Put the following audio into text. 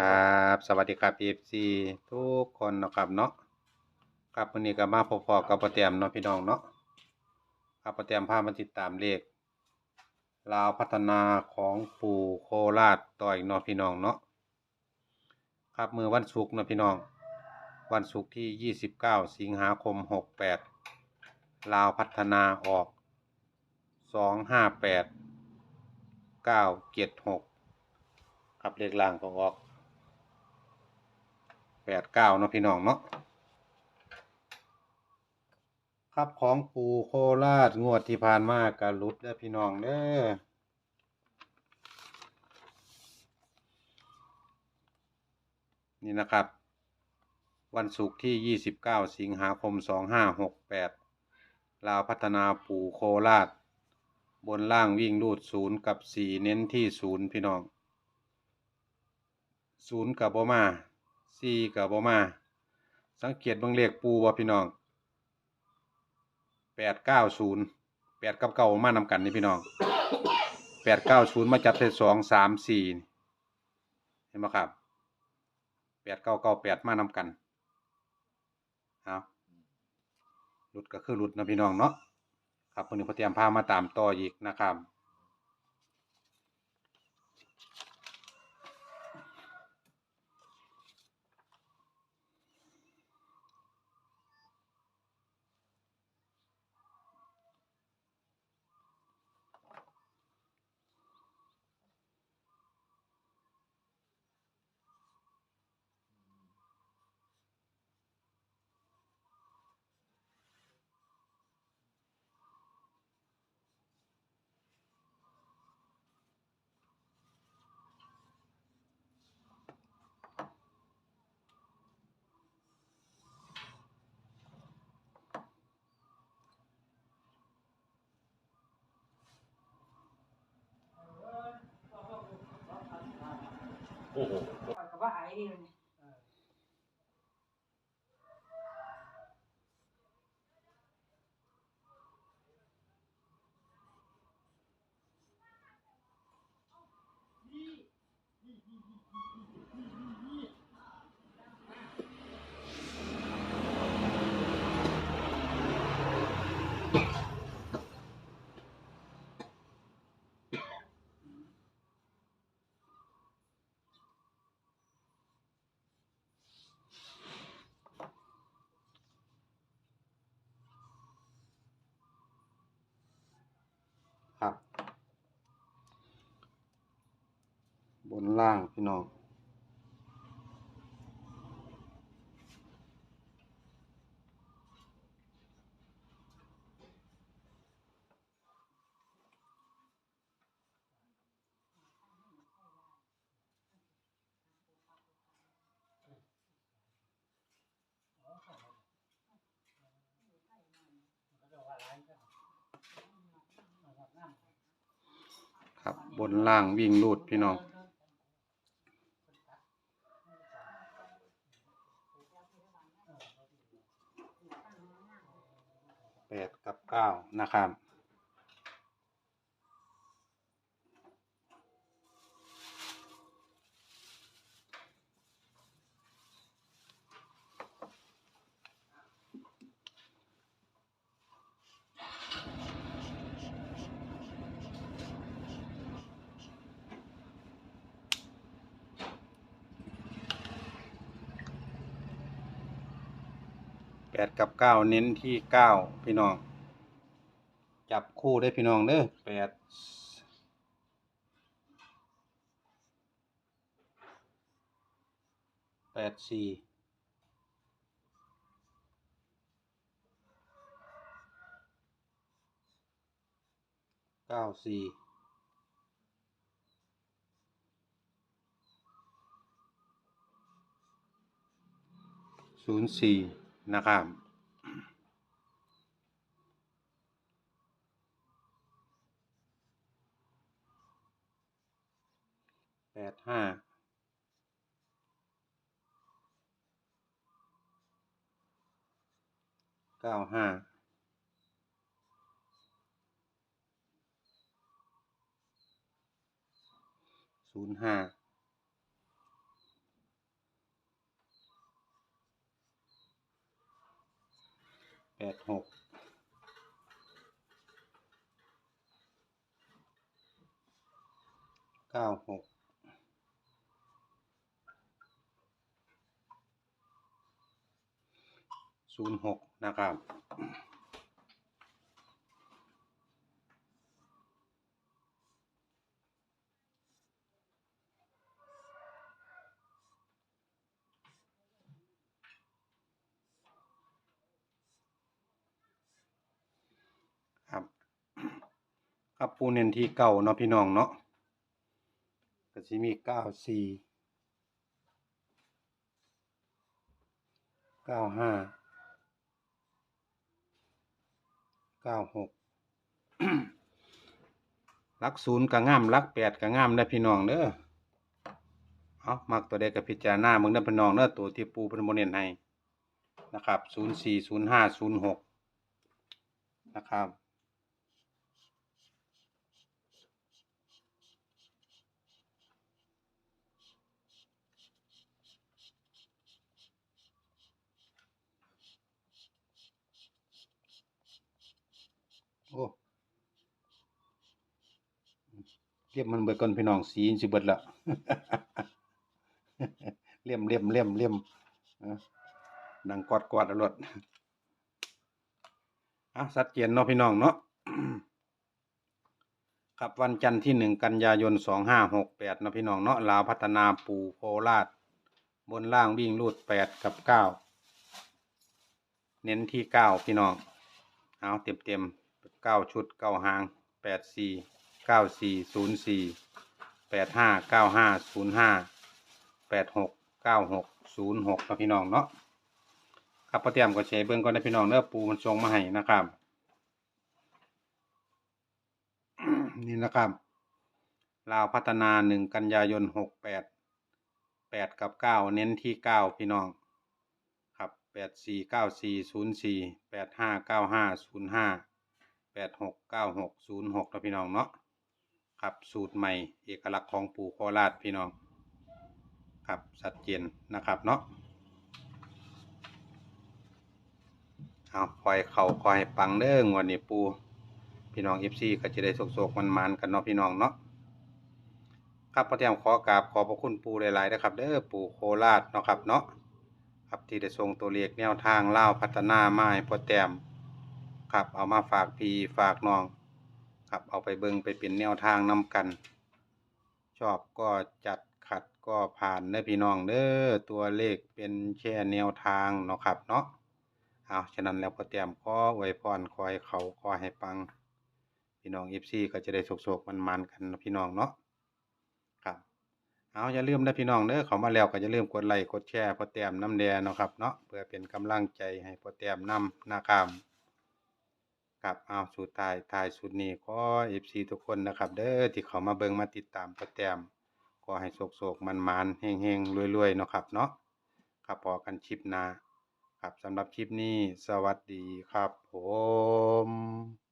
ครับ สวัสดีครับ FC ทุกคนนะครับเนาะครับวันนี้ก็มาพบๆกับป้าแต้มเนาะพี่น้องเนาะครับป้าแต้มพามาติดตามเลขลาวพัฒนาของปู่โคราชต่ออีกเนาะพี่น้องเนาะครับมือวันศุกร์เนาะพี่น้อง วันศุกร์ที่ 29 สิงหาคม 68 ลาวพัฒนาออก 258 976ครับเลขล่างก็ออก แปดเก้าเนาะพี่น้องเนาะครับของปูโคราชงวดที่ผ่านมากระลุดเด้อพี่น้องเด้อนี่นะครับ วันศุกร์ที่ยี่สิบเก้าสิงหาคมสองห้าหกแปดลาวพัฒนาปูโคราช บนล่างวิ่งรูดศูนย์กับสีเน้นที่ศูนย์พี่น้องศูนย์กับบมา สี่กับบ่มา สังเกตเบิ่งเลขปูบ่พี่น้องแปดเก้าศูนย์แปดกับเก้ามานำกันนี่พี่น้องแปดเก้าศูนย์มาจับใส่สองสามสี่เห็นไหมครับแปดเก้าเก้าแปดมานำกันเอาหลุดก็คือหลุดนะพี่น้องเนาะครับวันนี้พอเตรียมพามาตามต่ออีกนะครับ 可不还的呢。一，一，一，一，一，一，一，一。 นล่างพี่น้องครับบนล่างวิ่งรูดพี่น้อง แปดกับเก้านะครับ แปดกับเก้าเน้นที่เก้าพี่น้อง จับคู่ได้พี่น้องเด้อแปดแปดสี่เก้าสี่ศูนย์สี่ นะครับ แปดห้าเก้าห้าศูนย์ห้า ดหกเก้าหกศูนย์หกนะครับ ครับปูเน้นที่เก่าเนาะพี่น้องเนาะก็สิมีเก้าสี่เก้าห้าเก้าหกลักศูนย์ก็งามลักแปดก็งามได้พี่น้องเด้อเอามักตัวใดก็พิจารณาเมึงเด้อพี่น้องเด้อตัวที่ปูเป็นโมเนนให้นะครับศูนย์สี่ศูนย์ห้าศูนย์หกนะครับ โอ้ เรียบมันเบิดก่อนพี่น้องสีนสิเบิดละเลี่ยมเลี่ยมเลี่ยมเลี่ยมเออดังกอดกอดอรถอะชัดเจนเนาะพี่น้องเนาะครับวันจันทร์ที่หนึ่งกันยายนสองห้าหกแปดนะพี่น้องเนาะลาวพัฒนาปูโคราชบนล่างวิ่งรูดแปดกับเก้าเน้นที่เก้าพี่น้อง เอาเต็มเต็มเก้าชุดเก้าหางแปดสี่ เก้าสี่ศูนย์สี่แปดห้าเก้าห้าศูนย์ห้าแปดหกเก้าหกศูนย์หกนะพี่น้องเนาะครับพอเตรียมก็ใช้เบิ้งก่อนนะพี่น้องเนื้อปูมันทรงมาให้นะครับ นี่นะครับลาวพัฒนาหนึ่งกันยายนหกแปดแปดกับเก้าเน้นที่เก้าพี่น้อง ครับแปดสี่เก้าสี่ศูนย์สี่แปดห้าเก้าห้าศูนย์ห้าแปดหกเก้าหกศูนย์หกนะพี่น้องเนาะ ครับสูตรใหม่เอกลักษณ์ของปู่โคราชพี่น้องครับชัดเจนนะครับเนาะเอาคอยเข่าคอยปังเด้องวันนี้ปูพี่น้องเอฟซีก็จะได้โศกๆมันๆกันเนาะพี่น้องเนาะครับพระเจ้าขอกราบขอบพระคุณปูหลายๆนะครับเด้อปู่โคราชเนาะครับเนาะครับที่ได้ส่งตัวเลขแนวทางเล่าพัฒนาไม้พอแต้มครับเอามาฝากพี่ฝากน้อง ครับ เอาไปเบิ่งไปเป็นแนวทางนำกัน ชอบก็จัดขัดก็ผ่านเด้อพี่น้องเด้อตัวเลขเป็นแค่แนวทางเนาะครับเนาะเอาฉะนั้นแล้วพอแต้มขอไว้พรคอยเขาขอยให้ปัง พี่น้อง FC ก็จะได้โศกๆมันๆกันนะพี่น้องเนาะครับเอาอย่าลืมนะพี่น้องเด้อเขามาแล้วก็อย่าลืมกดไลค์กดแชร์พอแต้มน้ำแดงเนาะครับเนาะเพื่อเป็นกำลังใจให้พอแต้มนำนะครับ ครับเอาสุดท้ายตายสุดนี้ขอฟซีทุกคนนะครับ เด้อที่เขามาเบิงมาติดตามประแต้มขอให้โศกๆมันมันเฮงๆรวยๆเนาะครับเนาะครับพอกันชิปนาครับสำหรับคลิปนี้สวัสดีครับผม